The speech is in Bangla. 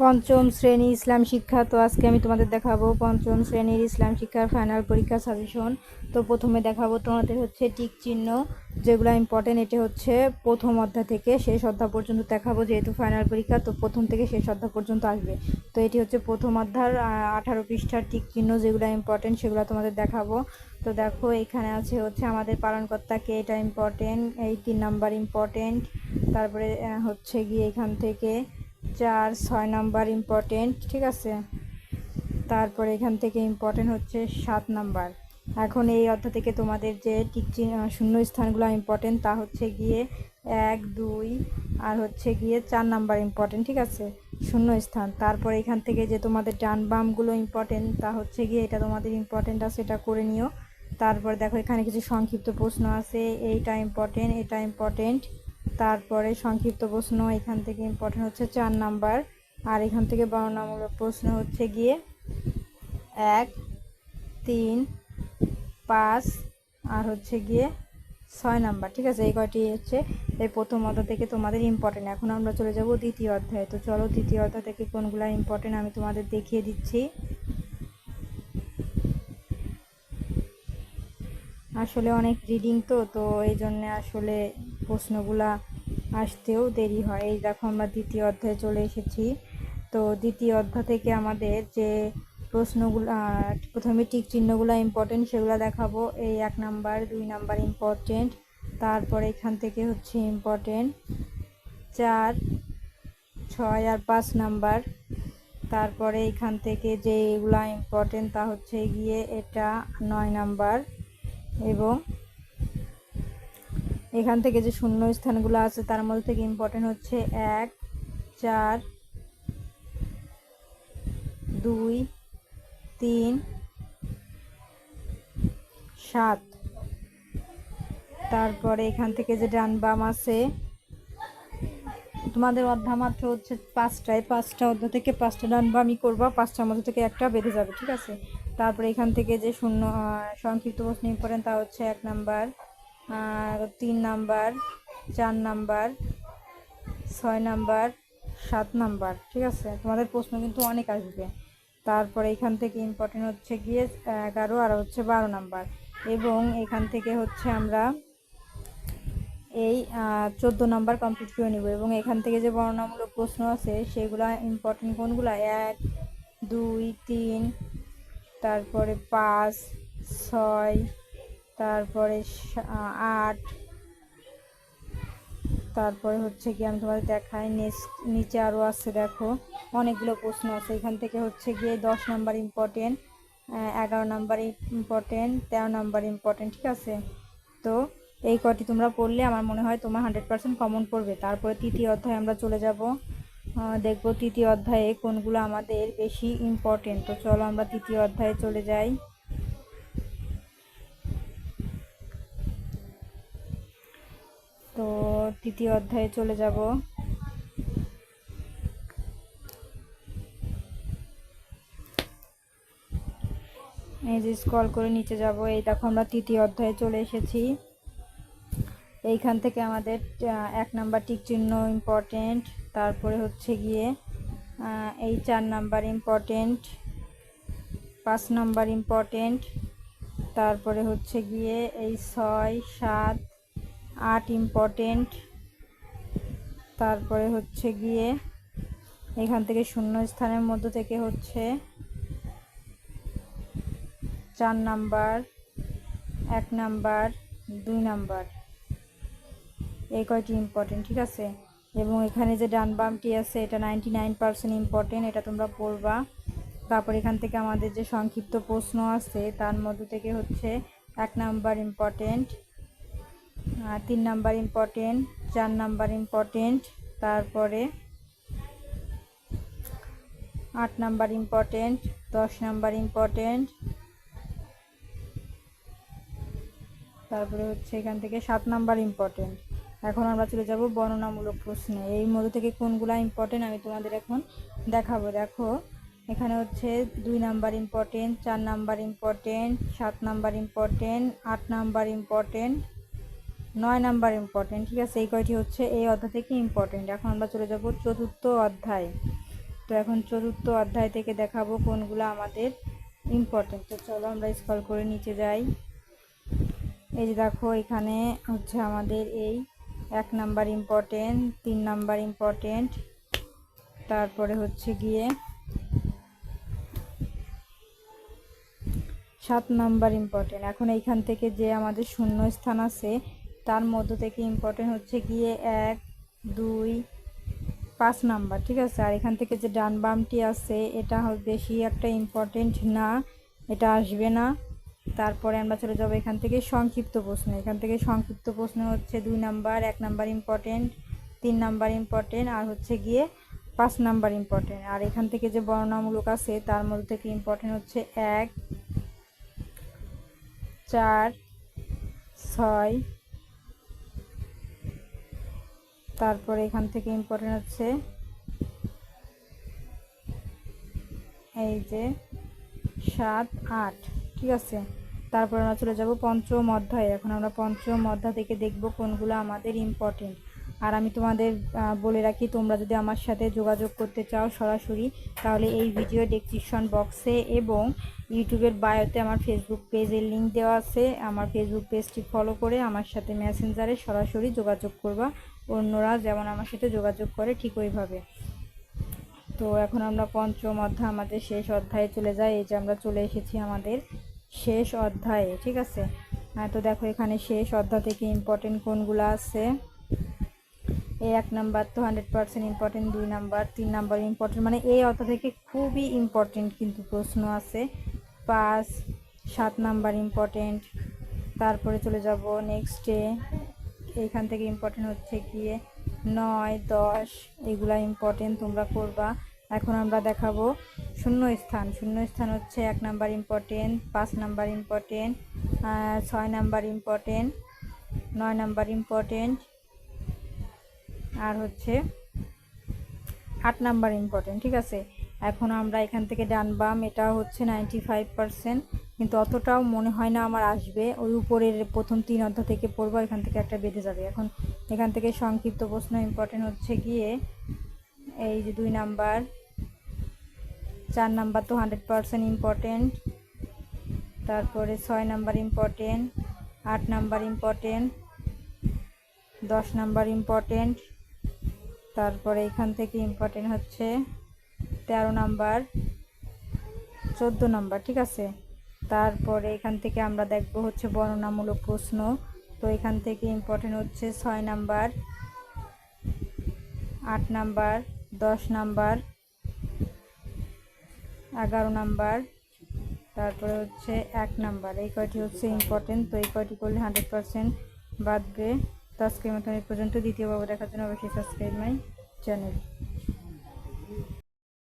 পঞ্চম শ্রেণি ইসলাম শিক্ষা। তো আজকে আমি তোমাদের দেখাবো পঞ্চম শ্রেণির ইসলাম শিক্ষার ফাইনাল পরীক্ষা সাজেশন তো প্রথমে দেখাবো তোমাদের হচ্ছে টিক চিহ্ন, যেগুলো ইম্পর্টেন্ট এটা হচ্ছে প্রথম অধ্যায় থেকে শেষ অধ্যায় পর্যন্ত দেখাবো যেহেতু ফাইনাল পরীক্ষা, তো প্রথম থেকে শেষ অধ্যায় পর্যন্ত আসবে। তো এটি হচ্ছে প্রথম অধ্যায়ের আঠারো পৃষ্ঠার টিক চিহ্ন যেগুলো ইম্পর্টেন্ট সেগুলো তোমাদের দেখাবো। তো দেখো এখানে আছে হচ্ছে আমাদের পালনকর্তা কে, এটা ইম্পর্টেন্ট এই তিন নাম্বার ইম্পর্টেন্ট তারপরে হচ্ছে গিয়ে এখান থেকে চার ছয় নাম্বার ইম্পর্টেন্ট ঠিক আছে? তারপরে এখান থেকে ইম্পর্টেন্ট হচ্ছে সাত নাম্বার। এখন এই অর্থ থেকে তোমাদের যে টিক চিহ্ন, শূন্য স্থানগুলো ইম্পর্টেন্ট তা হচ্ছে গিয়ে এক, দুই, আর হচ্ছে গিয়ে চার নাম্বার ইম্পর্টেন্ট ঠিক আছে? শূন্য স্থান। তারপরে এখান থেকে যে তোমাদের ডান বামগুলো ইম্পর্টেন্ট তা হচ্ছে গিয়ে এটা তোমাদের ইম্পর্টেন্ট আছে, এটা করে নিও। তারপর দেখো এখানে কিছু সংক্ষিপ্ত প্রশ্ন আছে, এইটা ইম্পর্টেন্ট এটা ইম্পর্টেন্ট তারপরে সংক্ষিপ্ত প্রশ্ন, এখান থেকে ইম্পর্টেন্ট হচ্ছে চার নাম্বার, আর এখান থেকে বর্ণনামূলক প্রশ্ন হচ্ছে গিয়ে এক, তিন, পাঁচ, আর হচ্ছে গিয়ে ছয় নাম্বার, ঠিক আছে? এই কয়টি হচ্ছে? এই প্রথম অধ্যায় থেকে তোমাদের ইম্পর্টেন্ট এখন আমরা চলে যাব দ্বিতীয় অধ্যায়ে। তো চলো দ্বিতীয় অধ্যায় থেকে কোনগুলো ইম্পর্টেন্ট আমি তোমাদের দেখিয়ে দিচ্ছি। আসলে অনেক রিডিং তো তো এই জন্যে আসলে প্রশ্নগুলা আসতেও দেরি হয়। এই দেখো আমরা দ্বিতীয় অধ্যায়ে চলে এসেছি। তো দ্বিতীয় অধ্যায় থেকে আমাদের যে প্রশ্নগুলো, প্রথমে টিক চিহ্নগুলো ইম্পর্টেন্ট সেগুলো দেখাবো। এই এক নাম্বার, দুই নাম্বার ইম্পর্টেন্ট তারপরে এখান থেকে হচ্ছে ইম্পর্টেন্ট চার, ছয় আর পাঁচ নাম্বার। তারপরে এখান থেকে যে ইম্পর্টেন্ট তা হচ্ছে গিয়ে এটা নয় নাম্বার এবং এখান থেকে যে শূন্য স্থানগুলো আছে, তার মধ্যে থেকে ইম্পর্টেন্ট হচ্ছে এক, চার, দুই, তিন, সাত। তারপরে এখান থেকে যে ডান বাম আছে, তোমাদের অধ্যা মাত্র হচ্ছে পাঁচটায়, পাঁচটা অধ্যা থেকে পাঁচটা ডান বামই করবা, পাঁচটার মধ্যে থেকে একটা বেঁধে যাবে, ঠিক আছে? তারপরে এখান থেকে যে শূন্য সংক্ষিপ্ত প্রশ্ন ইম্পর্টেন্ট তা হচ্ছে এক নাম্বার তিন নাম্বার, চার নাম্বার, ছয় নাম্বার, সাত নাম্বার, ঠিক আছে? তোমাদের প্রশ্ন কিন্তু অনেক আসবে। তারপরে এখান থেকে ইম্পর্টেন্ট হচ্ছে গিয়ে, এগারো আর হচ্ছে বারো নাম্বার। এবং এখান থেকে হচ্ছে আমরা এই চোদ্দ নাম্বার কমপ্লিট করে নিব। এবং এখান থেকে যে বর্ণনামূলক প্রশ্ন আছে, সেগুলো ইম্পর্টেন্ট কোনগুলো? এক, দুই, তিন, তারপরে পাঁচ, ছয় তারপরে আট। তারপরে হচ্ছে কি আমি তোমাদের দেখাই নিচে আরও আছে দেখো, অনেকগুলো প্রশ্ন আছে। এখান থেকে হচ্ছে গিয়ে দশ নাম্বার ইম্পর্টেন্ট এগারো নাম্বার ইম্পর্টেন্ট তেরো নাম্বার ইম্পর্টেন্ট ঠিক আছে? তো এই কটি তোমরা পড়লে আমার মনে হয় তোমার হান্ড্রেড পার্সেন্ট কমন পড়বে। তারপরে তৃতীয় অধ্যায়ে আমরা চলে যাব। দেখব তৃতীয় অধ্যায়ে কোনগুলো আমাদের বেশি ইম্পর্টেন্ট তো চলো আমরা তৃতীয় অধ্যায়ে চলে যাই। তৃতীয় অধ্যায়ে চলে যাব। এই যে স্ক্রল করে নিচে যাব, এই দেখো আমরা তৃতীয় অধ্যায়ে চলে এসেছি। এইখান থেকে আমাদের এক নাম্বার টিক চিহ্ন ইম্পর্টেন্ট তারপরে হচ্ছে গিয়ে এই চার নাম্বার ইম্পর্টেন্ট পাঁচ নাম্বার ইম্পর্টেন্ট তারপরে হচ্ছে গিয়ে এই ছয়, সাত, আট ইম্পর্টেন্ট তারপরে হচ্ছে গিয়ে এখান থেকে শূন্য স্থানের মধ্য থেকে হচ্ছে চার নাম্বার, এক নাম্বার, দুই নাম্বার। এই কয়টি ইম্পর্টেন্ট ঠিক আছে? এবং এখানে যে ডান বামটি আছে, এটা নাইনটি নাইন পার্সেন্ট ইম্পর্টেন্ট এটা তোমরা পড়বা। তারপর এখান থেকে আমাদের যে সংক্ষিপ্ত প্রশ্ন আছে, তার মধ্যে থেকে হচ্ছে এক নাম্বার ইম্পর্টেন্ট তিন নাম্বার ইম্পর্টেন্ট চার নাম্বার ইম্পর্টেন্ট তারপরে আট নাম্বার ইম্পর্টেন্ট দশ নাম্বার ইম্পর্টেন্ট তারপরে হচ্ছে এখান থেকে সাত নাম্বার ইম্পর্টেন্ট এখন আমরা চলে যাব বর্ণনামূলক প্রশ্নে। এই মধ্যে থেকে কোনগুলা ইম্পর্টেন্ট আমি তোমাদের এখন দেখাবো। দেখো, এখানে হচ্ছে দুই নাম্বার ইম্পর্টেন্ট চার নাম্বার ইম্পর্টেন্ট সাত নাম্বার ইম্পর্টেন্ট আট নাম্বার ইম্পর্টেন্ট নয় নাম্বার ইম্পর্টেন্ট ঠিক আছে? এই কয়টি হচ্ছে এই অধ্যায় থেকে ইম্পর্টেন্ট এখন আমরা চলে যাব চতুর্থ অধ্যায়। তো এখন চতুর্থ অধ্যায় থেকে দেখাবো কোনগুলো আমাদের ইম্পর্টেন্ট তো চলো আমরা স্কল করে নিচে যাই। এই যে দেখো, এখানে হচ্ছে আমাদের এই এক নাম্বার ইম্পর্টেন্ট তিন নাম্বার ইম্পর্টেন্ট তারপরে হচ্ছে গিয়ে সাত নাম্বার ইম্পর্টেন্ট এখন এইখান থেকে যে আমাদের শূন্য স্থান আছে তার মধ্য থেকে ইম্পর্টেন্ট হচ্ছে গিয়ে এক, দুই, পাঁচ নাম্বার, ঠিক আছে? আর এখান থেকে যে ডান বামটি আছে, এটা বেশি একটা ইম্পর্টেন্ট না, এটা আসবে না। তারপরে আমরা চলে যাব এখান থেকে সংক্ষিপ্ত প্রশ্ন। এখান থেকে সংক্ষিপ্ত প্রশ্ন হচ্ছে দুই নাম্বার, এক নাম্বার ইম্পর্টেন্ট তিন নাম্বার ইম্পর্টেন্ট আর হচ্ছে গিয়ে পাঁচ নাম্বার ইম্পর্টেন্ট আর এখান থেকে যে বর্ণনামূলক আছে, তার মধ্যে থেকে ইম্পর্টেন্ট হচ্ছে এক, চার, ছয় তারপরে এখান থেকে ইম্পর্টেন্ট হচ্ছে। এই যে সাত, আট, ঠিক আছে? তারপর আমরা চলে যাব পঞ্চম অধ্যায়ে। এখন আমরা পঞ্চম অধ্যায় থেকে দেখব কোনগুলো আমাদের ইম্পর্টেন্ট আর আমি তোমাদের বলে রাখি, তোমরা যদি আমার সাথে যোগাযোগ করতে চাও সরাসরি, তাহলে এই ভিডিও ডেসক্রিপশন বক্সে এবং ইউটিউবের বায়োতে আমার ফেসবুক পেজের লিঙ্ক দেওয়া আছে। আমার ফেসবুক পেজটি ফলো করে আমার সাথে মেসেঞ্জারে সরাসরি যোগাযোগ করবা। অন্যরা যেমন আমার সাথে যোগাযোগ করে ঠিক ওইভাবে। তো এখন আমরা পঞ্চম অধ্যায়, আমাদের শেষ অধ্যায়ে চলে যাই। এই যে আমরা চলে এসেছি আমাদের শেষ অধ্যায়ে, ঠিক আছে? হ্যাঁ তো দেখো এখানে শেষ অধ্যায় থেকে ইম্পর্টেন্ট কোনগুলো আছে? এই এক নাম্বার তো হান্ড্রেড পার্সেন্ট ইম্পর্টেন্ট দুই নাম্বার, তিন নাম্বার ইম্পর্টেন্ট মানে এই অধ্যায় থেকে খুবই ইম্পর্টেন্ট কিন্তু প্রশ্ন আছে। পাঁচ, সাত নাম্বার ইম্পর্টেন্ট তারপরে চলে যাব নেক্সটে এইখান থেকে ইম্পর্টেন্ট হচ্ছে গিয়ে নয়, দশ, এগুলা ইম্পর্টেন্ট তোমরা করবা। এখন আমরা দেখাবো শূন্য স্থান শূন্য স্থান হচ্ছে এক নাম্বার ইম্পর্টেন্ট পাঁচ নাম্বার ইম্পর্টেন্ট ছয় নাম্বার ইম্পর্টেন্ট নয় নাম্বার ইম্পর্টেন্ট আর হচ্ছে আট নাম্বার ইম্পর্টেন্ট ঠিক আছে? এখন আমরা এখান থেকে ডান বাম, এটা হচ্ছে নাইনটি ফাইভ পার্সেন্ট কিন্তু অতটাও মনে হয় না আমার আসবে। ওই উপরের প্রথম তিন অধ্যায় থেকে পড়ব, এখান থেকে একটা বেঁধে যাবে। এখন এখান থেকে সংক্ষিপ্ত প্রশ্ন ইম্পর্টেন্ট হচ্ছে গিয়ে, এই যে দুই নাম্বার, চার নাম্বার তো হান্ড্রেড পার্সেন্ট ইম্পর্টেন্ট তারপরে ছয় নাম্বার ইম্পর্টেন্ট আট নাম্বার ইম্পর্টেন্ট দশ নাম্বার ইম্পর্টেন্ট তারপরে এখান থেকে ইম্পর্টেন্ট হচ্ছে তেরো নাম্বার, চোদ্দ নাম্বার, ঠিক আছে? তারপরে এখান থেকে আমরা দেখব হচ্ছে বর্ণনামূলক প্রশ্ন। তো এখান থেকে ইম্পর্টেন্ট হচ্ছে ছয় নাম্বার, আট নাম্বার, দশ নাম্বার, এগারো নাম্বার, তারপরে হচ্ছে এক নাম্বার। এই কয়টি হচ্ছে ইম্পর্টেন্ট তো এই কয়টি করলে হান্ড্রেড পারসেন্ট বাদবে তো আজকের মতন এই পর্যন্ত দ্বিতীয় বাবু দেখার জন্য অবশ্যই সাবস্ক্রাইব মাই চ্যানেল